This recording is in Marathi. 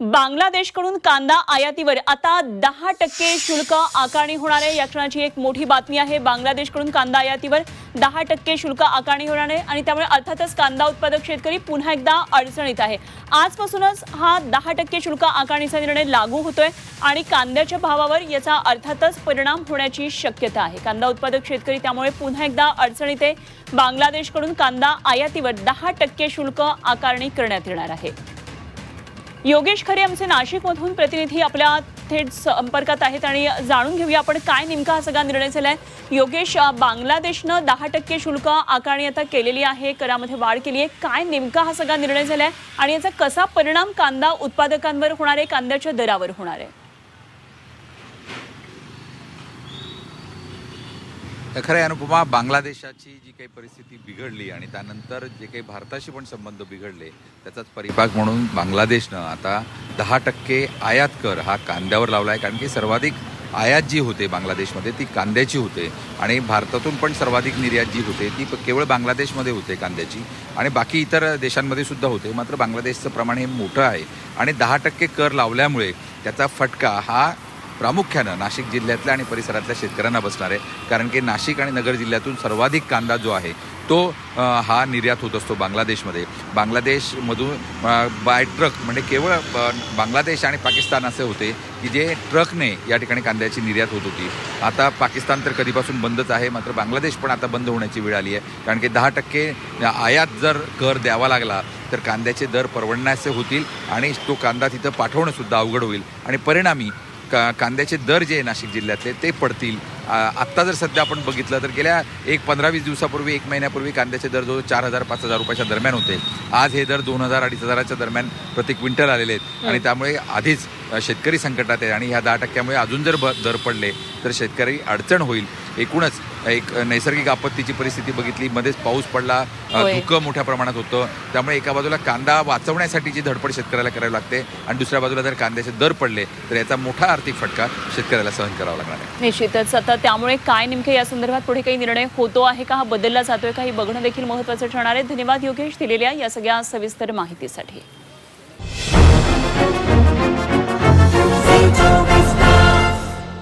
बांगलादेशकडून कांदा आयातीवर आता दहा टक्के शुल्क आकारणी होणार आहे. या क्षणाची एक मोठी बातमी आहे. बांगलादेशकडून कांदा आयातीवर दहा टक्के शुल्क आकारणी होणार आहे आणि त्यामुळे अर्थातच कांदा उत्पादक शेतकरी पुन्हा एकदा अडचणीत आहे. आजपासूनच हा दहा टक्के शुल्क आकारणीचा निर्णय लागू होतोय आणि कांद्याच्या भावावर याचा अर्थातच परिणाम होण्याची शक्यता आहे. कांदा उत्पादक शेतकरी त्यामुळे पुन्हा एकदा अडचणीत आहे. बांगलादेशकडून कांदा आयातीवर दहा टक्के शुल्क आकारणी करण्यात येणार आहे. योगेश खरे आमचे नाशिकमधून प्रतिनिधी आपल्या थेट संपर्कात आहेत आणि जाणून घेऊया आपण काय नेमका हा सगळा निर्णय झाला आहे योगेश बांगलादेशनं दहा टक्के शुल्क आकारणी आता केलेली आहे करामध्ये वाढ केली आहे. काय नेमका हा सगळा निर्णय झाला आहे आणि याचा कसा परिणाम कांदा उत्पादकांवर होणार आहे कांद्याच्या दरावर होणार आहे? तर खरं आहे अनुपमा बांगलादेशाची जी काही परिस्थिती बिघडली आणि त्यानंतर जे काही भारताशी पण संबंध बिघडले त्याचाच परिपाक म्हणून बांगलादेशनं आता दहा टक्के आयात कर हा कांद्यावर लावला आहे. कारण की सर्वाधिक आयात जी होते बांगलादेशमध्ये ती कांद्याची होते. आणि भारतातून पण सर्वाधिक निर्यात जी होते ती प- केवळ बांगलादेशमध्ये होते कांद्याची. आणि बाकी इतर देशांमध्ये सुद्धा होते. मात्र बांगलादेशचं प्रमाण हे मोठं आहे. आणि दहा टक्के कर लावल्यामुळे त्याचा फटका हा प्रामुख्यानं नाशिक जिल्ह्यातल्या आणि परिसरातल्या शेतकऱ्यांना बसणार आहे. कारण की नाशिक आणि नगर जिल्ह्यातून सर्वाधिक कांदा जो आहे तो हा निर्यात होत असतो बांगलादेशमध्ये. बांगलादेशमधून बाय ट्रक म्हणजे केवळ बांगलादेश आणि पाकिस्तान असे होते की जे ट्रकने या ठिकाणी कांद्याची निर्यात होत होती. आता पाकिस्तान तर कधीपासून बंदच आहे मात्र बांगलादेश पण आता बंद होण्याची वेळ आली आहे. कारण की दहा टक्के आयात जर कर द्यावा लागला तर कांद्याचे दर परवडण्याचे होतील आणि तो कांदा तिथं पाठवणंसुद्धा अवघड होईल. आणि परिणामी का कांद्याचे दर जे आहे नाशिक जिल्ह्यातले ते पडतील. आत्ता जर सध्या आपण बघितलं तर गेल्या एक पंधरा वीस दिवसापूर्वी एक महिन्यापूर्वी कांद्याचे दर जो चार हजार पाच हजार रुपयाच्या दरम्यान होते. आज हे दर दोन हजार अडीच हजाराच्या दरम्यान प्रति क्विंटल आलेले आहेत. आणि त्यामुळे आधीच शेतकरी संकटात आहे आणि ह्या दहा टक्क्यामुळे अजून जर ब दर पडले तर शेतकरी अडचण होईल. एकूणच एक नैसर्गिक आपत्तीची परिस्थिती बघितली मध्येच पाऊस पडला. धुकं मोठ्या प्रमाणात होतं. त्यामुळे एका बाजूला कांदा वाचवण्यासाठीची धडपड शेतकऱ्याला करावी लागते आणि दुसऱ्या बाजूला जर कांद्याचे दर पडले तर याचा मोठा आर्थिक फटका शेतकऱ्याला सहन करावा लागणार आहे. निश्चितच. आता त्यामुळे काय नेमके या संदर्भात पुढे काही निर्णय होतो आहे का? हा बदलला जातोय का? हे बघणं देखील महत्त्वाचं ठरणार आहे. धन्यवाद योगेश दिलेल्या या सगळ्या सविस्तर माहितीसाठी.